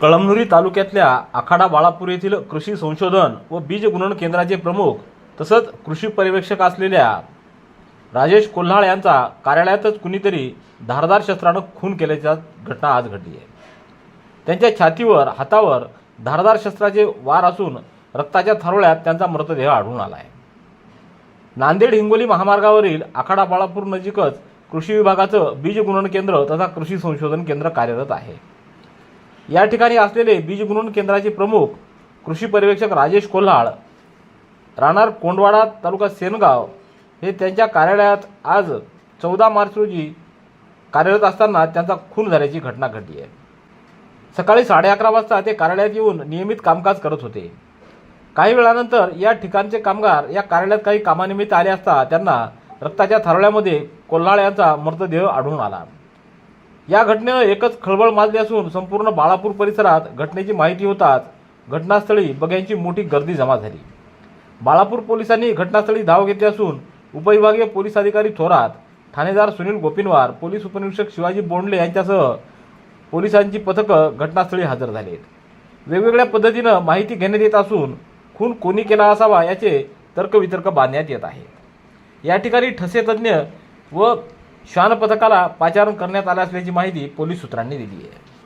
कळमनुरी तालुक्यातल्या आखाडा बाळापूर येथील कृषी संशोधन व बीज गुणन केंद्राचे प्रमुख तसंच कृषी पर्यवेक्षक असलेल्या राजेश कोल्हाळ यांचा कार्यालयातच कुणीतरी धारदार शस्त्रानं खून केल्याच्या घटना आज घडली आहे. त्यांच्या छातीवर हातावर धारदार शस्त्राचे वार असून रक्ताच्या थारोळ्यात त्यांचा मृतदेह आढळून आला आहे. नांदेड हिंगोली महामार्गावरील आखाडा बाळापूर नजीकच कृषी विभागाचं बीज गुणन केंद्र तथा कृषी संशोधन केंद्र कार्यरत आहे. या ठिकाणी असलेले बीज गुणन केंद्राचे प्रमुख कृषी पर्यवेक्षक राजेश कोल्हाळ राहणार कोंडवाडा तालुका सेनगाव हे त्यांच्या कार्यालयात आज चौदा मार्च रोजी कार्यरत असताना त्यांचा खून झाल्याची घटना घडली आहे. सकाळी साडे अकरा वाजता ते कार्यालयात येऊन नियमित कामकाज करत होते. काही वेळानंतर या ठिकाणचे कामगार या कार्यालयात काही कामानिमित्त आले असता त्यांना रक्ताच्या थारोळ्यामध्ये कोल्हाळ यांचा मृतदेह आढळून आला. या घटनेनं एकच खळबळ माजली असून संपूर्ण बाळापूर परिसरात घटनेची माहिती होताच घटनास्थळी बघ्यांची मोठी गर्दी जमा झाली. बाळापूर पोलिसांनी घटनास्थळी धाव घेतली असून उपविभागीय पोलीस अधिकारी थोरात ठाणेदार सुनील गोपिनवार पोलीस उपनिरीक्षक शिवाजी बोंडले यांच्यासह पोलिसांची पथकं घटनास्थळी हजर झालीत. वेगवेगळ्या पद्धतीनं माहिती घेण्यात येत असून खून कोणी केला असावा याचे तर्कवितर्क बांधण्यात येत आहे या ठिकाणी ठसे तज्ज्ञ व श्वान पथकाला पाचारण करण्यात आलं असल्याची माहिती पोलीस सूत्रांनी दिली आहे.